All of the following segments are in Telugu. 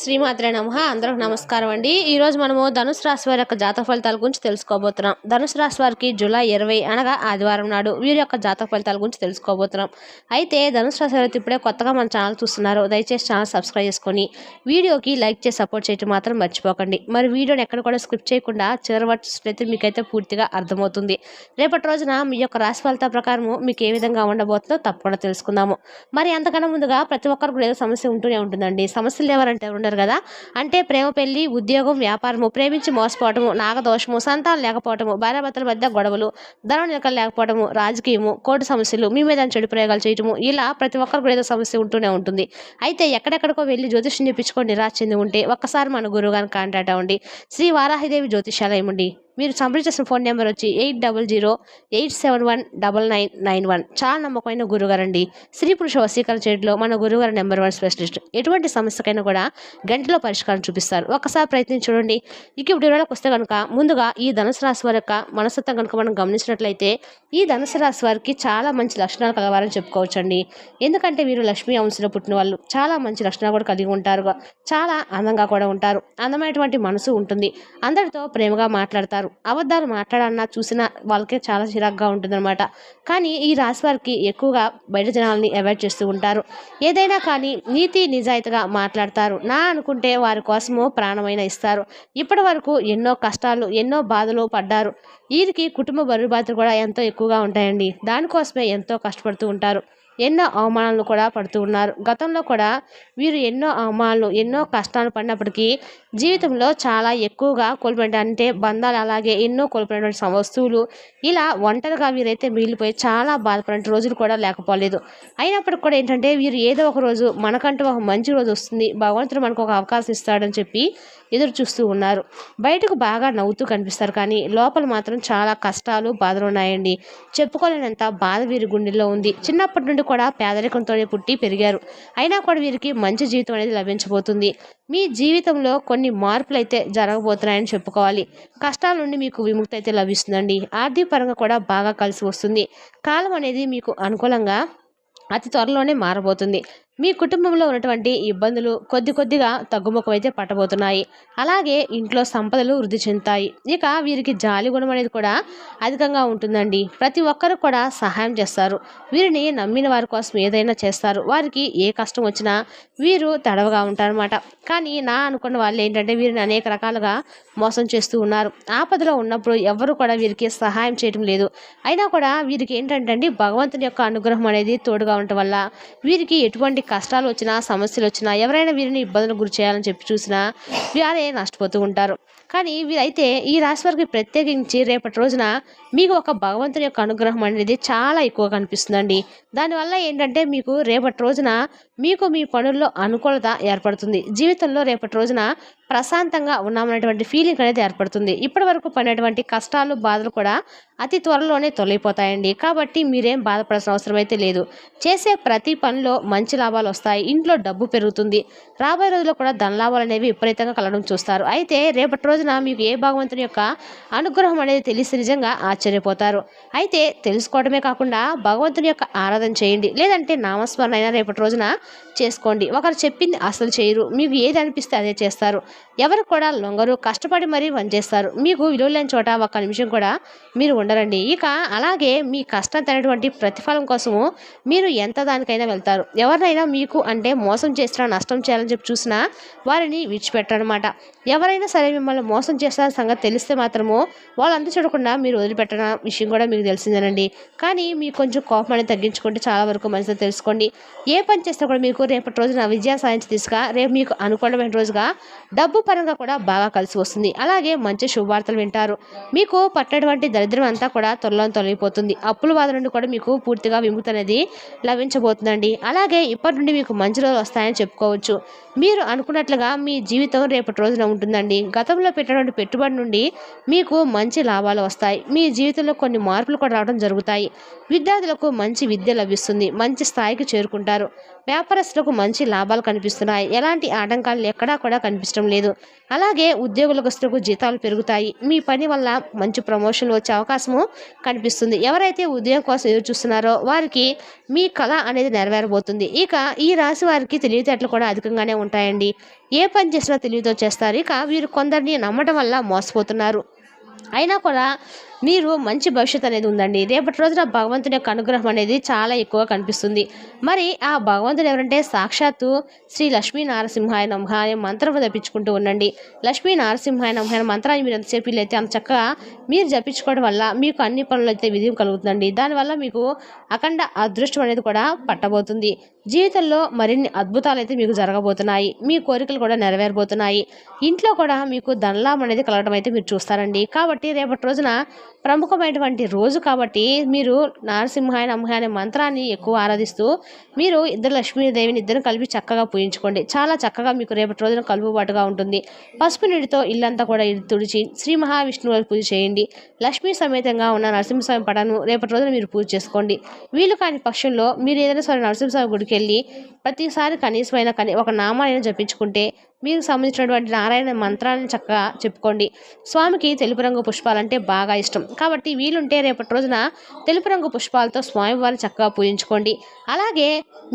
శ్రీమాత్రే నమ. అందరికి నమస్కారం అండి. ఈరోజు మనము ధనుసు రాశి వారి యొక్క జాతక ఫలితాల గురించి తెలుసుకోబోతున్నాం. ధనుసు రాశి వారికి జూలై ఇరవై అనగా ఆదివారం నాడు వీరి యొక్క జాతక ఫలితాల గురించి తెలుసుకోబోతున్నాం. అయితే ధనుసు రాశి వారికి ఇప్పుడే కొత్తగా మన ఛానల్ చూస్తున్నారు. దయచేసి ఛానల్ సబ్స్క్రైబ్ చేసుకొని వీడియోకి లైక్ చేసి సపోర్ట్ చేయడం మాత్రం మర్చిపోకండి. మరి వీడియోని ఎక్కడ కూడా స్క్రిప్ట్ చేయకుండా చివరి వచ్చినట్లయితే మీకైతే పూర్తిగా అర్థమవుతుంది. రేపటి రోజున మీ యొక్క రాశి ఫలితాల ప్రకారము మీకు ఏ విధంగా ఉండబోతుందో తప్పకుండా తెలుసుకుందాము. మరి అంతకన్నా ముందుగా ప్రతి ఒక్కరికి ఏదో సమస్య ఉంటూనే ఉంటుందండి. సమస్యలు ఎవరంటే ఉండరు కదా? అంటే ప్రేమ పెళ్ళి ఉద్యోగం వ్యాపారము ప్రేమించి మోసపోవటము నాగదోషము సంతానం లేకపోవటము భార్యాభర్తల మధ్య గొడవలు ధనం నిలకలు లేకపోవటము రాజకీయము కోర్టు సమస్యలు మీ మీద చెడు ప్రయోగాలు చేయటము ఇలా ప్రతి ఒక్కరికి ఏదో సమస్య ఉంటూనే ఉంటుంది. అయితే ఎక్కడెక్కడికో వెళ్ళి జ్యోతిష్యం చెప్పించుకొని నిరాశ చెంది ఉంటే ఒక్కసారి మన గురువు గారిని కాంటాక్ట్ అవ్వండి. శ్రీ వారాహిదేవి జ్యోతిషాలయం అండి. మీరు సంప్రదించిన ఫోన్ నెంబర్ వచ్చి eight double zero eight seven one double nine nine one. చాలా నమ్మకమైన గురుగారండి. స్త్రీ పురుష వశీకరణ చేయడంలో మన గురుగారు నెంబర్ వన్ స్పెషలిస్ట్. ఎటువంటి సమస్యకైనా కూడా గంటలో పరిష్కారం చూపిస్తారు. ఒకసారి ప్రయత్నించి చూడండి. ఇక ఇప్పుడు వివరాలకు వస్తే కనుక ముందుగా ఈ ధనుసు రాశి వారి యొక్క మనస్తత్వం కనుక మనం గమనించినట్లయితే ఈ ధనుసు రాశి వారికి చాలా మంచి లక్షణాలు కలవారని చెప్పుకోవచ్చండి. ఎందుకంటే వీరు లక్ష్మీ అంశంలో పుట్టిన వాళ్ళు. చాలా మంచి లక్షణాలు కూడా కలిగి ఉంటారు. చాలా అందంగా కూడా ఉంటారు. అందమైనటువంటి మనసు ఉంటుంది. అందరితో ప్రేమగా మాట్లాడతారు. అబద్ధాలు మాట్లాడన్నా చూసినా వాళ్ళకే చాలా చిరాగ్గా ఉంటుందన్నమాట. కానీ ఈ రాశి వారికి ఎక్కువగా బయట జనాల్ని అవాయిడ్ చేస్తూ ఉంటారు. ఏదైనా కానీ నీతి నిజాయితీగా మాట్లాడతారు. నా అనుకుంటే వారి కోసము ప్రాణమైన ఇస్తారు. ఇప్పటి వరకు ఎన్నో కష్టాలు ఎన్నో బాధలు పడ్డారు. వీరికి కుటుంబ బరువు బాధలు కూడా ఎంతో ఎక్కువగా ఉంటాయండి. దానికోసమే ఎంతో కష్టపడుతూ ఉంటారు. ఎన్నో అవమానాలను కూడా పడుతూ ఉన్నారు. గతంలో కూడా వీరు ఎన్నో అవమానాలు ఎన్నో కష్టాలు పడినప్పటికీ జీవితంలో చాలా ఎక్కువగా కోల్పోయిన అంటే బంధాలు అలాగే ఎన్నో కోల్పోయినటువంటి వస్తువులు ఇలా ఒంటరిగా వీరైతే మిగిలిపోయి చాలా బాధపడిన రోజులు కూడా లేకపోలేదు. అయినప్పటికి కూడా ఏంటంటే వీరు ఏదో ఒక రోజు మనకంటూ ఒక మంచి రోజు వస్తుంది. భగవంతుడు మనకు ఒక అవకాశం ఇస్తాడని చెప్పి ఎదురు చూస్తూ ఉన్నారు. బయటకు బాగా నవ్వుతూ కనిపిస్తారు కానీ లోపల మాత్రం చాలా కష్టాలు బాధలు ఉన్నాయండి. చెప్పుకోలేనంత బాధ వీరి గుండెల్లో ఉంది. చిన్నప్పటి నుండి కూడా పేదరికంతోనే పుట్టి పెరిగారు. అయినా కూడా వీరికి మంచి జీవితం అనేది లభించబోతుంది. మీ జీవితంలో కొన్ని మార్పులు అయితే జరగబోతున్నాయని చెప్పుకోవాలి. కష్టాల నుండి మీకు విముక్తి అయితే లభిస్తుందండి. ఆర్థిక పరంగా కూడా బాగా కలిసి వస్తుంది. కాలం అనేది మీకు అనుకూలంగా అతి త్వరలోనే మారబోతుంది. మీ కుటుంబంలో ఉన్నటువంటి ఇబ్బందులు కొద్ది కొద్దిగా తగ్గుముఖం అయితే పట్టబోతున్నాయి. అలాగే ఇంట్లో సంపదలు వృద్ధి చెందుతాయి. ఇక వీరికి జాలి గుణం అనేది కూడా అధికంగా ఉంటుందండి. ప్రతి ఒక్కరు కూడా సహాయం చేస్తారు. వీరిని నమ్మిన వారి కోసం ఏదైనా చేస్తారు. వారికి ఏ కష్టం వచ్చినా వీరు తడవగా ఉంటారన్నమాట. కానీ నా అనుకున్న వాళ్ళు ఏంటంటే వీరిని అనేక రకాలుగా మోసం చేస్తూ ఉన్నారు. ఆపదలో ఉన్నప్పుడు ఎవరు కూడా వీరికి సహాయం చేయడం లేదు. అయినా కూడా వీరికి ఏంటంటే అండి భగవంతుని యొక్క అనుగ్రహం అనేది తోడుగా ఉండటం వల్ల వీరికి ఎటువంటి కష్టాలు వచ్చినా సమస్యలు వచ్చినా ఎవరైనా వీరిని ఇబ్బందులకు గురి చేయాలని చెప్పి చూసినా వీరే నష్టపోతూ ఉంటారు. కానీ వీరైతే ఈ రాశి వారికి ప్రత్యేకించి రేపటి రోజున మీకు ఒక భగవంతుని యొక్క అనుగ్రహం అనేది చాలా ఎక్కువ కనిపిస్తుందండి. దానివల్ల ఏంటంటే మీకు రేపటి రోజున మీకు మీ పనుల్లో అనుకూలత ఏర్పడుతుంది. జీవితంలో రేపటి రోజున ప్రశాంతంగా ఉన్నామనేటువంటి ఫీలింగ్ అనేది ఏర్పడుతుంది. ఇప్పటి వరకు పడినటువంటి కష్టాలు బాధలు కూడా అతి త్వరలోనే తొలగిపోతాయండి. కాబట్టి మీరేం బాధపడాల్సిన అవసరం అయితే లేదు. చేసే ప్రతి పనిలో మంచి లాభాలు వస్తాయి. ఇంట్లో డబ్బు పెరుగుతుంది. రాబోయే రోజుల్లో కూడా ధన లాభాలు అనేవి విపరీతంగా కలడం చూస్తారు. అయితే రేపటి రోజున మీకు ఏ భగవంతుని యొక్క అనుగ్రహం అనేది తెలిసి నిజంగా ఆశ్చర్యపోతారు. అయితే తెలుసుకోవడమే కాకుండా భగవంతుని యొక్క ఆరాధన చేయండి. లేదంటే నామస్మరణ అయినా రేపటి రోజున చేసుకోండి. ఒకరు చెప్పింది అసలు చేయరు. మీకు ఏది అనిపిస్తే అదే చేస్తారు. ఎవరు కూడా లొంగరు కష్టపడి మరీ పనిచేస్తారు మీకు విలువలేని చోట ఒక్క నిమిషం కూడా మీరు ఉండరండి. ఇక అలాగే మీ కష్టం తగినటువంటి ప్రతిఫలం కోసము మీరు ఎంత దానికైనా వెళ్తారు. ఎవరినైనా మీకు అంటే మోసం చేసినా నష్టం చేయాలని చెప్పి చూసినా వారిని విడిచిపెట్టనమాట ఎవరైనా సరే మిమ్మల్ని మోసం చేస్తారన్న సంగతి తెలిస్తే మాత్రము వాళ్ళంతా చూడకుండా మీరు వదిలిపెట్టిన విషయం కూడా మీకు తెలిసిందేనండి. కానీ మీకు కొంచెం కోపం అనేది తగ్గించుకుంటే చాలా వరకు మంచిది తెలుసుకోండి. ఏ పని చేసినా కూడా మీకు రేపటి రోజున విజయ సాధించి తీసుగా రేపు మీకు అనుకూలమైన రోజుగా డబ్బు పరంగా కూడా బాగా కలిసి వస్తుంది. అలాగే మంచి శుభవార్తలు వింటారు. మీకు పట్టినటువంటి దరిద్రం అంతా కూడా త్వరలో తొలగిపోతుంది. అప్పుల బాధ నుండి కూడా మీకు పూర్తిగా విముక్తి అనేది లభించబోతుందండి. అలాగే ఇప్పటి నుండి మీకు మంచి రోజులు వస్తాయని చెప్పుకోవచ్చు. మీరు అనుకున్నట్లుగా మీ జీవితం రేపటి రోజున ఉంటుందండి. గతంలో పెట్టినటువంటి పెట్టుబడి నుండి మీకు మంచి లాభాలు వస్తాయి. మీ జీవితంలో కొన్ని మార్పులు కూడా రావడం జరుగుతాయి. విద్యార్థులకు మంచి విద్య లభిస్తుంది. మంచి స్థాయికి చేరుకుంటారు. వ్యాపారస్తులకు మంచి లాభాలు కనిపిస్తున్నాయి. ఎలాంటి ఆటంకాలు ఎక్కడా కూడా కనిపించడం లేదు. అలాగే ఉద్యోగులకు జీతాలు పెరుగుతాయి. మీ పని వల్ల మంచి ప్రమోషన్లు వచ్చే అవకాశము కనిపిస్తుంది. ఎవరైతే ఉద్యోగం కోసం ఎదురు చూస్తున్నారో వారికి మీ కళ అనేది నెరవేరబోతుంది. ఇక ఈ రాశి వారికి తెలివితేటలు కూడా అధికంగానే ఉంటాయండి. ఏ పని చేసినా తెలివితో చేస్తారు. ఇక వీరు కొందరిని నమ్మడం వల్ల మోసపోతున్నారు. అయినా కూడా మీరు మంచి భవిష్యత్తు అనేది ఉందండి. రేపటి రోజున భగవంతుని యొక్క అనుగ్రహం అనేది చాలా ఎక్కువ కనిపిస్తుంది. మరి ఆ భగవంతుడు ఎవరంటే సాక్షాత్తు శ్రీ లక్ష్మీ నారసింహాయ నమః అనే మంత్రం జపించుకుంటూ ఉండండి. లక్ష్మీ నారసింహాయ నమః అనే మంత్రాన్ని మీరు ఎంతసేపు వీలైతే అంత చక్కగా మీరు జపించుకోవడం వల్ల మీకు అన్ని పనులు అయితే విజయం కలుగుతుందండి. దానివల్ల మీకు అఖండ అదృష్టం అనేది కూడా పట్టబోతుంది. జీవితంలో మరిన్ని అద్భుతాలు అయితే మీకు జరగబోతున్నాయి. మీ కోరికలు కూడా నెరవేరబోతున్నాయి. ఇంట్లో కూడా మీకు ధనలాభం అనేది కలగడం అయితే మీరు చూస్తారండి. కాబట్టి రేపటి రోజున ప్రముఖమైనటువంటి రోజు కాబట్టి మీరు నారసింహాయ నమః అనే మంత్రాన్ని ఎక్కువ ఆరాధిస్తూ మీరు ఇద్దరు లక్ష్మీదేవిని ఇద్దరు కలిపి చక్కగా పూజించుకోండి. చాలా చక్కగా మీకు రేపటి రోజున కలుపుబాటుగా ఉంటుంది. పసుపు నీటితో ఇల్లంతా కూడా ఇల్లు తుడిచి శ్రీ మహావిష్ణువు పూజ చేయండి. లక్ష్మీ సమేతంగా ఉన్న నరసింహస్వామి పటాన్ని రేపటి రోజున మీరు పూజ చేసుకోండి. వీలు కాని పక్షంలో మీరు ఏదైనా సరే నరసింహస్వామి గుడికి వెళ్ళి ప్రతిసారి కనీసమైన కనీ ఒక నామాన్ని జపించుకుంటే మీకు సంబంధించినటువంటి నారాయణ మంత్రాలను చక్కగా చెప్పుకోండి. స్వామికి తెలుపు రంగు పుష్పాలంటే బాగా ఇష్టం. కాబట్టి వీలుంటే రేపటి రోజున తెలుపు రంగు పుష్పాలతో స్వామివారిని చక్కగా పూజించుకోండి. అలాగే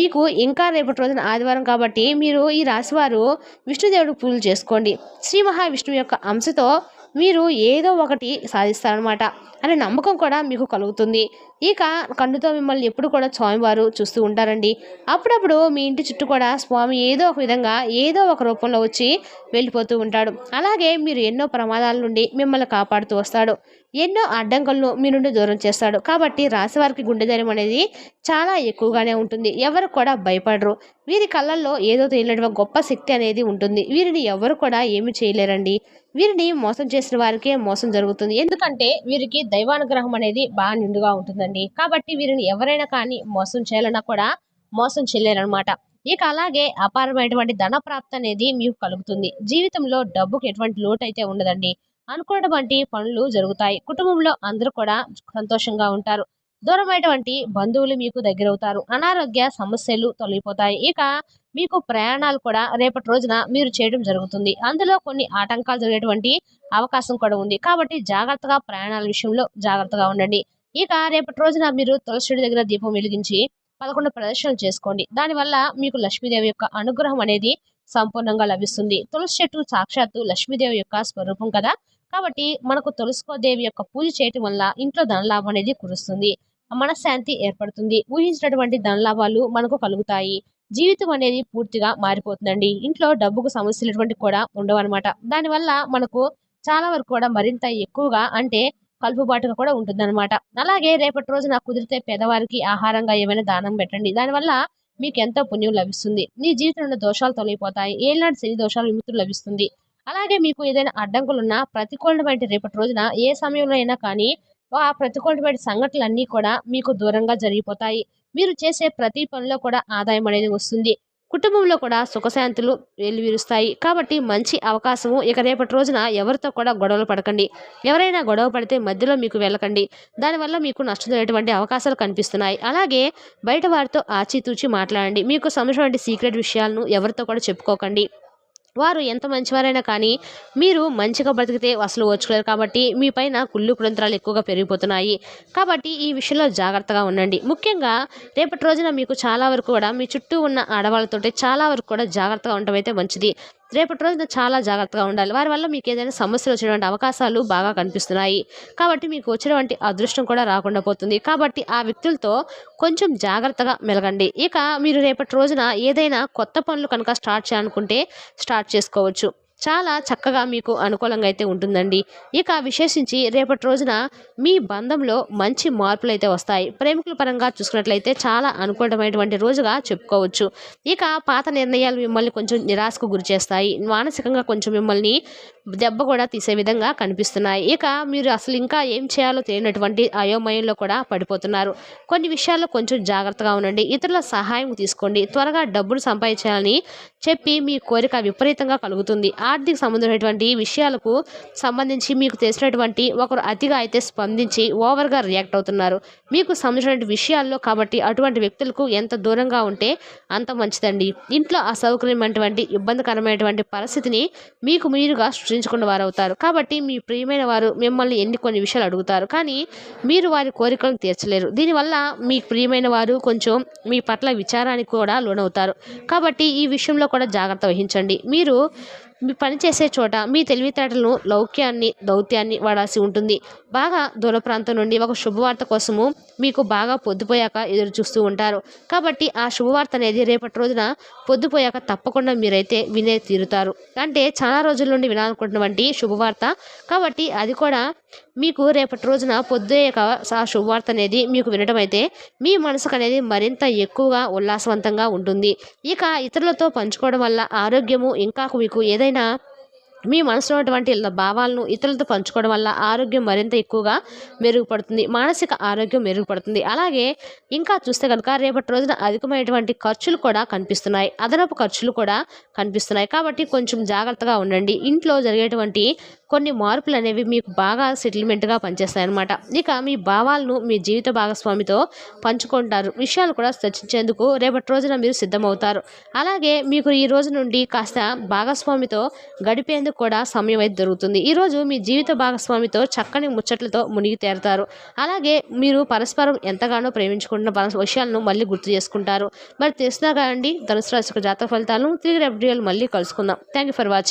మీకు ఇంకా రేపటి రోజున ఆదివారం కాబట్టి మీరు ఈ రాశివారు విష్ణుదేవుడికి పూజలు చేసుకోండి. శ్రీ మహావిష్ణువు యొక్క అంశతో మీరు ఏదో ఒకటి సాధిస్తారనమాట అనే నమ్మకం కూడా మీకు కలుగుతుంది. ఇక కన్నుతో మిమ్మల్ని ఎప్పుడు కూడా స్వామివారు చూస్తూ ఉంటారండి. అప్పుడప్పుడు మీ ఇంటి చుట్టూ కూడా స్వామి ఏదో ఒక విధంగా ఏదో ఒక రూపంలో వచ్చి వెళ్ళిపోతూ ఉంటాడు. అలాగే మీరు ఎన్నో ప్రమాదాల నుండి మిమ్మల్ని కాపాడుతూ వస్తాడు. ఎన్నో అడ్డంకులను మీ నుండి దూరం చేస్తాడు. కాబట్టి రాశివారికి గుండె ధైర్యం అనేది చాలా ఎక్కువగానే ఉంటుంది. ఎవరు కూడా భయపడరు. వీరి కళ్ళల్లో ఏదో తెలియనటువంటి గొప్ప శక్తి అనేది ఉంటుంది. వీరిని ఎవరు కూడా ఏమి చేయలేరండి. వీరిని మోసం చేసిన వారికే మోసం జరుగుతుంది. ఎందుకంటే వీరికి దైవానుగ్రహం అనేది బాగా నిండుగా ఉంటుందండి. కాబట్టి వీరిని ఎవరైనా కానీ మోసం చేయాలన్నా కూడా మోసం చేయలేరనమాట ఇక అలాగే అపారమైనటువంటి ధన ప్రాప్తి అనేది మీకు కలుగుతుంది. జీవితంలో డబ్బుకి ఎటువంటి లోటు అయితే ఉండదండి. అనుకున్నటువంటి పనులు జరుగుతాయి. కుటుంబంలో అందరూ కూడా సంతోషంగా ఉంటారు. దూరమైనటువంటి బంధువులు మీకు దగ్గరవుతారు. అనారోగ్య సమస్యలు తొలగిపోతాయి. ఇక మీకు ప్రయాణాలు కూడా రేపటి రోజున మీరు చేయడం జరుగుతుంది. అందులో కొన్ని ఆటంకాలు జరిగేటువంటి అవకాశం కూడా ఉంది. కాబట్టి జాగ్రత్తగా ప్రయాణాల విషయంలో జాగ్రత్తగా ఉండండి. ఇక రేపటి రోజున మీరు తులసి దగ్గర దీపం వెలిగించి పదకొండు ప్రదర్శనలు చేసుకోండి. దానివల్ల మీకు లక్ష్మీదేవి యొక్క అనుగ్రహం అనేది సంపూర్ణంగా లభిస్తుంది. తులసి చెట్టు సాక్షాత్తు లక్ష్మీదేవి యొక్క స్వరూపం కదా? కాబట్టి మనకు తులసికోదేవి యొక్క పూజ చేయటం వల్ల ఇంట్లో ధనలాభం అనేది కురుస్తుంది. మనశ్శాంతి ఏర్పడుతుంది. ఊహించినటువంటి ధనలాభాలు మనకు కలుగుతాయి. జీవితం అనేది పూర్తిగా మారిపోతుందండి. ఇంట్లో డబ్బుకు సమస్యలు కూడా ఉండవు అనమాట దానివల్ల మనకు చాలా వరకు కూడా మరింత ఎక్కువగా అంటే కలుపుబాటుగా కూడా ఉంటుందన్నమాట. అలాగే రేపటి రోజున కుదిరితే పేదవారికి ఆహారంగా ఏమైనా దానం పెట్టండి. దానివల్ల మీకు ఎంతో పుణ్యం లభిస్తుంది. మీ జీవితంలో దోషాలు తొలగిపోతాయి. ఏనాడు శని దోషాలు విముక్తులు లభిస్తుంది. అలాగే మీకు ఏదైనా అడ్డంకులున్నా ప్రతికూలమైన రేపటి రోజున ఏ సమయంలో అయినా కానీ ఆ ప్రతికూలమైన సంఘటనలన్నీ కూడా మీకు దూరంగా జరిగిపోతాయి. మీరు చేసే ప్రతి పనిలో కూడా ఆదాయం అనేది వస్తుంది. కుటుంబంలో కూడా సుఖశాంతులు వెలువిరుస్తాయి కాబట్టి మంచి అవకాశము ఇక రేపటి రోజున ఎవరితో కూడా గొడవలు పడకండి. ఎవరైనా గొడవ పడితే మధ్యలో మీకు వెళ్ళకండి. దానివల్ల మీకు నష్టం జరిగేటువంటి అవకాశాలు కనిపిస్తున్నాయి. అలాగే బయట వారితో ఆచితూచి మాట్లాడండి. మీకు సంబంధించిన సీక్రెట్ విషయాలను ఎవరితో కూడా చెప్పుకోకండి. వారు ఎంత మంచివారైనా కానీ మీరు మంచిగా బ్రతికితే అసలు వచ్చుకోలేరు కాబట్టి మీ పైన కుళ్ళు కులంతరాలు ఎక్కువగా పెరిగిపోతున్నాయి. కాబట్టి ఈ విషయంలో జాగ్రత్తగా ఉండండి. ముఖ్యంగా రేపటి రోజున మీకు చాలా వరకు కూడా మీ చుట్టూ ఉన్న ఆడవాళ్ళతో చాలా వరకు కూడా జాగ్రత్తగా ఉండటం అయితే మంచిది. రేపటి రోజున చాలా జాగ్రత్తగా ఉండాలి. వారి వల్ల మీకు ఏదైనా సమస్యలు వచ్చేటువంటి అవకాశాలు బాగా కనిపిస్తున్నాయి. కాబట్టి మీకు వచ్చినటువంటి అదృష్టం కూడా రాకుండా పోతుంది. కాబట్టి ఆ వ్యక్తులతో కొంచెం జాగ్రత్తగా మెలగండి. ఇక మీరు రేపటి రోజున ఏదైనా కొత్త పనులు కనుక స్టార్ట్ చేయాలనుకుంటే స్టార్ట్ చేసుకోవచ్చు. చాలా చక్కగా మీకు అనుకూలంగా అయితే ఉంటుందండి. ఇక విశేషించి రేపటి రోజున మీ బంధంలో మంచి మార్పులు అయితే వస్తాయి. ప్రేమికుల పరంగా చూసుకున్నట్లయితే చాలా అనుకూలమైనటువంటి రోజుగా చెప్పుకోవచ్చు. ఇక పాత నిర్ణయాలు మిమ్మల్ని కొంచెం నిరాశకు గురి చేస్తాయి. మానసికంగా కొంచెం మిమ్మల్ని దెబ్బ కూడా తీసే విధంగా కనిపిస్తున్నాయి. ఇక మీరు అసలు ఇంకా ఏం చేయాలో తెలియనటువంటి అయోమయంలో కూడా పడిపోతున్నారు. కొన్ని విషయాల్లో కొంచెం జాగ్రత్తగా ఉండండి. ఇతరుల సహాయం తీసుకోండి. త్వరగా డబ్బులు సంపాదించాలని చెప్పి మీ కోరిక విపరీతంగా కలుగుతుంది. ఆర్థిక సంబంధమైనటువంటి విషయాలకు సంబంధించి మీకు తెలిసినటువంటి ఒకరు అతిగా అయితే స్పందించి ఓవర్గా రియాక్ట్ అవుతున్నారు. మీకు సంబంధించినటువంటి విషయాల్లో కాబట్టి అటువంటి వ్యక్తులకు ఎంత దూరంగా ఉంటే అంత మంచిదండి. ఇంట్లో అసౌకర్యమైనటువంటి ఇబ్బందికరమైనటువంటి పరిస్థితిని మీకు మీరుగా ప్రచురించుకున్న వారు అవుతారు కాబట్టి మీ ప్రియమైన వారు మిమ్మల్ని ఎన్ని కొన్ని విషయాలు అడుగుతారు. కానీ మీరు వారి కోరికలను తీర్చలేరు. దీనివల్ల మీ ప్రియమైన వారు కొంచెం మీ పట్ల విచారానికి కూడా లోనవుతారు. కాబట్టి ఈ విషయంలో కూడా జాగ్రత్త వహించండి. మీరు మీ పని చేసే చోట మీ తెలివితేటలను లౌక్యాన్ని దౌత్యాన్ని వాడాల్సి ఉంటుంది. బాగా దూర ప్రాంతం నుండి ఒక శుభవార్త కోసము మీకు బాగా పొద్దుపోయాక ఎదురు చూస్తూ ఉంటారు. కాబట్టి ఆ శుభవార్త అనేది రేపటి రోజున పొద్దుపోయాక తప్పకుండా మీరైతే వినే తీరుతారు. అంటే చాలా రోజుల నుండి వినాలనుకుంటున్నటువంటి శుభవార్త. కాబట్టి అది కూడా మీకు రేపటి రోజున పొద్దుయ్యాక ఆ శుభవార్త అనేది మీకు వినడం అయితే మీ మనసుకు అనేది మరింత ఎక్కువగా ఉల్లాసవంతంగా ఉంటుంది. ఇక ఇతరులతో పంచుకోవడం వల్ల ఆరోగ్యము ఇంకా మీకు ఏదైనా మీ మనసులో ఉన్నటువంటి భావాలను ఇతరులతో పంచుకోవడం వల్ల ఆరోగ్యం మరింత ఎక్కువగా మెరుగుపడుతుంది. మానసిక ఆరోగ్యం మెరుగుపడుతుంది. అలాగే ఇంకా చూస్తే కనుక రేపటి రోజున అధికమైనటువంటి ఖర్చులు కూడా కనిపిస్తున్నాయి. అదనపు ఖర్చులు కూడా కనిపిస్తున్నాయి. కాబట్టి కొంచెం జాగ్రత్తగా ఉండండి. ఇంట్లో జరిగేటువంటి కొన్ని మార్పులు అనేవి మీకు బాగా సెటిల్మెంట్గా పనిచేస్తాయి అన్నమాట ఇక మీ భావాలను మీ జీవిత భాగస్వామితో పంచుకుంటారు. విషయాలు కూడా చర్చించేందుకు రేపటి రోజున మీరు సిద్ధమవుతారు. అలాగే మీకు ఈ రోజు నుండి కాస్త భాగస్వామితో గడిపేందుకు కూడా సమయం అయితే దొరుకుతుంది. ఈరోజు మీ జీవిత భాగస్వామితో చక్కని ముచ్చట్లతో మునిగి తేరుతారు. అలాగే మీరు పరస్పరం ఎంతగానో ప్రేమించుకుంటున్న విషయాలను మళ్ళీ గుర్తు చేసుకుంటారు. మరి తెలిసినా కాదండి ధనుసు రాశి జాతక ఫలితాలను తిరిగి రేపు మళ్ళీ కలుసుకుందాం. Thank you for watching